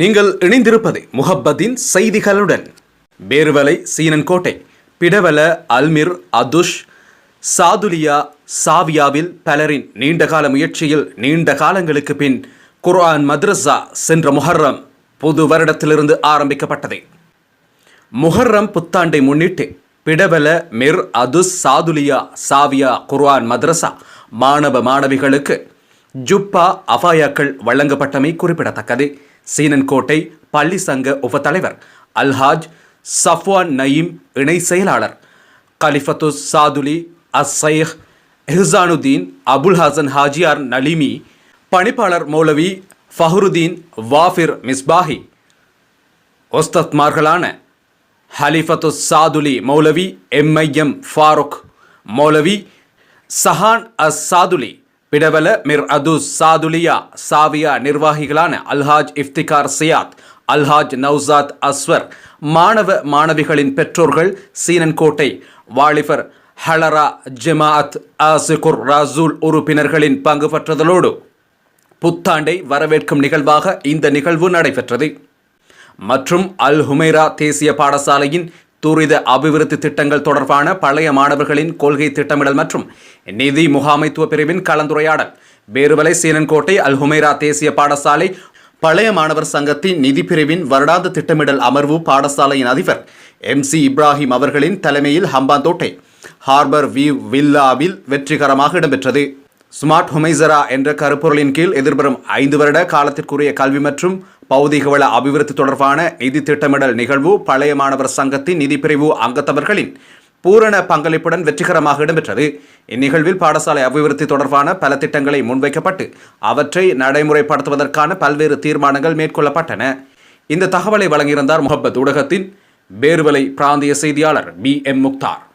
நீங்கள் இணைந்திருப்பது முஹப்பத்தின் செய்திகளுடன். பேர்வலை சீனன்கோட்டை பிடவல அல்மிர் அதுஷ் சாதுலியா சாவியாவில் பலரின் நீண்டகால முயற்சியில் நீண்ட காலங்களுக்கு பின் குர்ஆன் மத்ரஸா சென்ற முஹர்ரம் புது வருடத்திலிருந்து ஆரம்பிக்கப்பட்டது. முஹர்ரம் புத்தாண்டை முன்னிட்டு பிடவல மிர் அதுஸ் சாதுலியா சாவியா குர்ஆன் மத்ரஸா மாணவ மாணவிகளுக்கு ஜுப்பா அஃபாயாக்கள் வழங்கப்பட்டமை குறிப்பிடத்தக்கது. சீனன்கோட்டை பள்ளி சங்க உபத்தலைவர் அல்ஹாஜ் சஃப்வான் நயீம் இணை செயலாளர். கலிஃபத்து சாதுலி அசைஹ் எஹ்சானுதீன் அபுல் ஹசன் ஹாஜியார் நலிமி பணிப்பாளர் மௌலவி ஃபஹருதீன் வாஃபிர் மிஸ்பாஹி. ஒஸ்தத்மார்களான ஹலிஃபத்து சாதுலி மௌலவி எம்ஐஎம் ஃபாரூக் மௌலவி சஹான் அஸ் சாதுலி பிடவல மிர் அது சாதுலியா சாவியா நிர்வாகிகளான அல்ஹாஜ் இஃப்திகார் சியாத் அல்ஹாஜ் நவ்சாத் அஸ்வர் மாணவ மாணவிகளின் பெற்றோர்கள் சீனன்கோட்டை வாலிபர் ஹலரா ஜமாஅத் ஆசிகுர் ராசூல் உறுப்பினர்களின் பங்கு பெற்றதலோடு புத்தாண்டை வரவேற்கும் நிகழ்வாக இந்த நிகழ்வு நடைபெற்றது மற்றும் அல் ஹுமைரா தேசிய பாடசாலையின் துரித அபிவிருத்தி திட்டங்கள் தொடர்பான பழைய மாணவர்களின் கொள்கை திட்டமிடல் மற்றும் நிதி முகாமைத்துவ பிரிவின் கலந்துரையாடல். பேருவலை சீனன்கோட்டை அல்ஹுமைரா தேசிய பாடசாலை பழைய மாணவர் சங்கத்தின் நிதி பிரிவின் வருடாந்த திட்டமிடல் அமர்வு பாடசாலையின் அதிபர் எம் சி இப்ராஹிம் அவர்களின் தலைமையில் ஹம்பாந்தோட்டை ஹார்பர் வியூ வில்லாவில் வெற்றிகரமாக இடம்பெற்றது. ஸ்மார்ட் ஹுமைசரா என்ற கருப்பொருளின் கீழ் எதிர்வரும் ஐந்து வருட காலத்திற்குரிய கல்வி மற்றும் பௌதிகவள அபிவிருத்தி தொடர்பான நிதி திட்டமிடல் நிகழ்வு பழைய மாணவர் சங்கத்தின் நிதி பிரிவு அங்கத்தவர்களின் பூரண பங்களிப்புடன் வெற்றிகரமாக இடம்பெற்றது. இந்நிகழ்வில் பாடசாலை அபிவிருத்தி தொடர்பான பல திட்டங்களை முன்வைக்கப்பட்டு அவற்றை நடைமுறைப்படுத்துவதற்கான பல்வேறு தீர்மானங்கள் மேற்கொள்ளப்பட்டன. இந்த தகவலை வழங்கியிருந்தார் முகப்பத் ஊடகத்தின் பேர்வலை பிராந்திய செய்தியாளர் பி எம் முக்தார்.